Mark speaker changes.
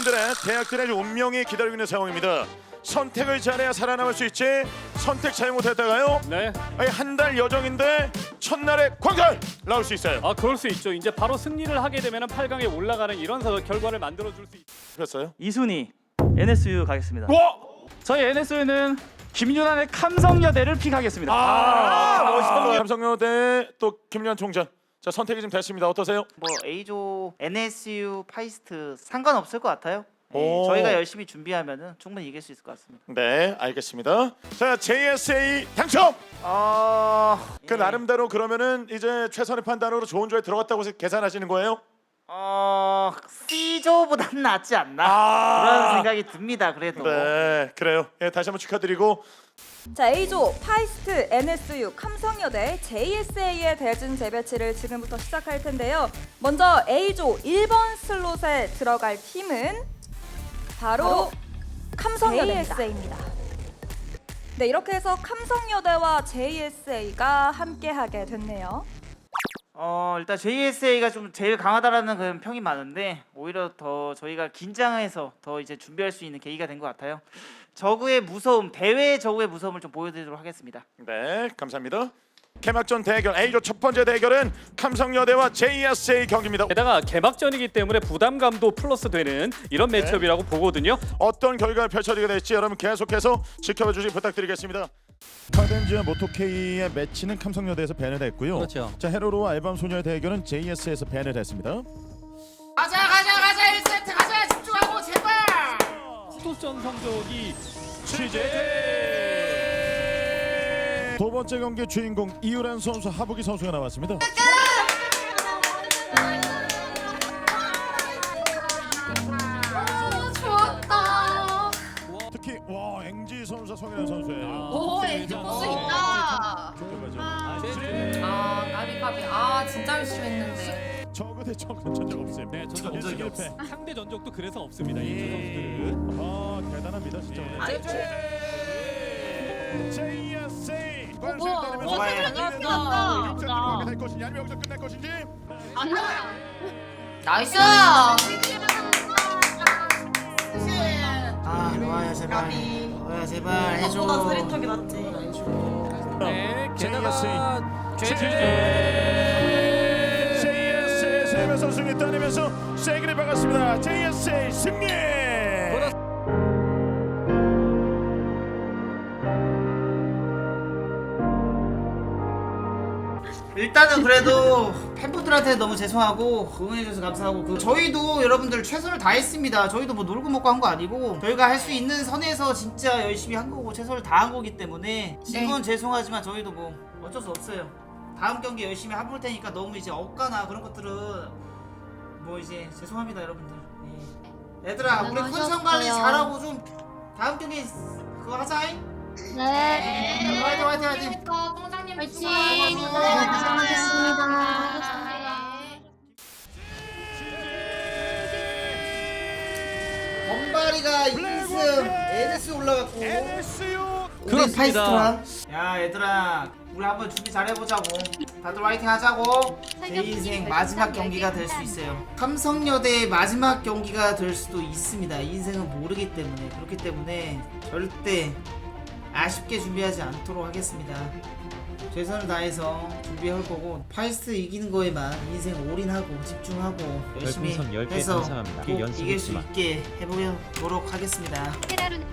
Speaker 1: 팀들의 대학들의 운명이 기다리고 있는 상황입니다. 선택을 잘해야 살아남을 수 있지. 선택 잘못했다가요.
Speaker 2: 네.
Speaker 1: 한 달 여정인데 첫날에 광탈 나올 수 있어요.
Speaker 2: 아 그럴 수 있죠. 이제 바로 승리를 하게 되면 8강에 올라가는 이런 서- 결과를 만들어 줄 수 있.
Speaker 1: 그랬어요?
Speaker 3: 이순위 NSU 가겠습니다.
Speaker 1: 와!
Speaker 3: 저희 NSU는 김윤환의 감성여대를 픽하겠습니다.
Speaker 1: 아, 멋있다. 감성여대 또 김련 총장. 자 선택이 좀 됐습니다. 어떠세요?
Speaker 4: 뭐 A조, NSU, 파이스트 상관없을 것 같아요. 예,
Speaker 1: 오.
Speaker 4: 저희가 열심히 준비하면은 충분히 이길 수 있을 것 같습니다.
Speaker 1: 네, 알겠습니다. 자 JSA 당첨.
Speaker 4: 어,
Speaker 1: 그
Speaker 4: 예.
Speaker 1: 나름대로 그러면은 이제 최선의 판단으로 좋은 조에 들어갔다고 해서 계산하시는 거예요?
Speaker 4: 어 C조보다는 낫지 않나
Speaker 1: 아.
Speaker 4: 그런 생각이 듭니다. 그래도
Speaker 1: 네, 그래요. 예, 다시 한번 축하드리고
Speaker 5: 자 A조 파이스트, NSU, 감성여대, JSA의 대진 재배치를 지금부터 시작할 텐데요. 먼저 A조 1번 슬롯에 들어갈 팀은 바로, 감성여대입니다. JSA입니다. 네 이렇게 해서 감성여대와 JSA가 함께하게 됐네요.
Speaker 4: 어 일단 JSA가 좀 제일 강하다라는 그런 평이 많은데 오히려 더 저희가 긴장해서 더 이제 준비할 수 있는 계기가 된 것 같아요. 저그의 무서움, 대회 저그의 무서움을 좀 보여드리도록 하겠습니다.
Speaker 1: 네, 감사합니다. 개막전 대결 A조 첫 번째 대결은 감성여대와 JSA 경기입니다.
Speaker 2: 게다가 개막전이기 때문에 부담감도 플러스 되는 이런 매치업이라고 보거든요.
Speaker 1: 어떤 결과가 펼쳐지게 될지 여러분 계속해서 지켜봐 주시기 부탁드리겠습니다. 카덴즈와 모토케이의 매치는 감성여대에서 밴을 했고요.
Speaker 6: 그렇죠.
Speaker 1: 자 헤로로와 알밤 소녀의 대결은 JS에서 밴을 했습니다.
Speaker 7: 가자 가자 가자 1세트 가자 집중하고 제발
Speaker 2: 스토전 성적이
Speaker 1: 취재. 두 번째 경기 주인공 이유란 선수, 하부기 선수가 나왔습니다.
Speaker 7: 좋았다
Speaker 1: 특히 와 앵지 선수, 성현 선수예 요.
Speaker 7: 오 엔지 보스 있다 아 까비 까비 아 진짜 열심히 했는데
Speaker 1: 대 저그 전적 없음.
Speaker 2: 네, 전적 없어요. 상대 전적도 그래서 없습니다. 이 선수들은.
Speaker 1: 아 대단합니다 진짜.
Speaker 7: 아니,
Speaker 1: JSA
Speaker 7: 어, 뭐야.
Speaker 4: 어,
Speaker 7: 끝났다.
Speaker 1: 될 것이냐 아니면 여기서 끝날 것인지
Speaker 7: 안 나와 나이스
Speaker 4: 아 좋아요 제발, 좋아요 제발 해줘.
Speaker 2: 네, 게다가
Speaker 1: JSA 세명 선수를 따내면서 세기를 박았습니다. JSA 승리.
Speaker 4: 일단은 그래도 팬분들한테 너무 죄송하고 응원해주셔서 감사하고 그 저희도 여러분들 최선을 다했습니다. 저희도 뭐 놀고 먹고 한 거 아니고 저희가 할 수 있는 선에서 진짜 열심히 한 거고 최선을 다한 거기 때문에 지금은 죄송하지만 저희도 뭐 어쩔 수 없어요. 다음 경기 열심히 해볼 테니까 너무 이제 억가나 그런 것들은 뭐 이제 죄송합니다 여러분들. 예. 얘들아 우리 컨디션 관리 잘하고 좀 다음 경기 그거 하자잉.
Speaker 7: 네
Speaker 4: 화이팅 화이팅 화이팅.
Speaker 7: 똥장님
Speaker 8: 화이팅!
Speaker 4: 범바리가 2승 에드스 올라갔고. 우리
Speaker 6: 그렇습니다.
Speaker 4: 파이스트랑 야 얘들아 우리 한번 준비 잘해보자고. 다들 화이팅 하자고. 제 인생 마지막 경기가 될 수 있어요. 삼성여대의 마지막 경기가 될 수도 있습니다. 인생은 모르기 때문에. 그렇기 때문에 절대 아쉽게 준비하지 않도록 하겠습니다 최선을 다해서 준비할 거고 파이스트 이기는 거에만 인생 올인하고 집중하고 열심히
Speaker 6: 별풍선 10개
Speaker 4: 해서
Speaker 6: 감사합니다.
Speaker 4: 꼭
Speaker 6: 연습
Speaker 4: 이길 수
Speaker 6: 마.
Speaker 4: 있게 해보도록 하겠습니다
Speaker 8: 테라룬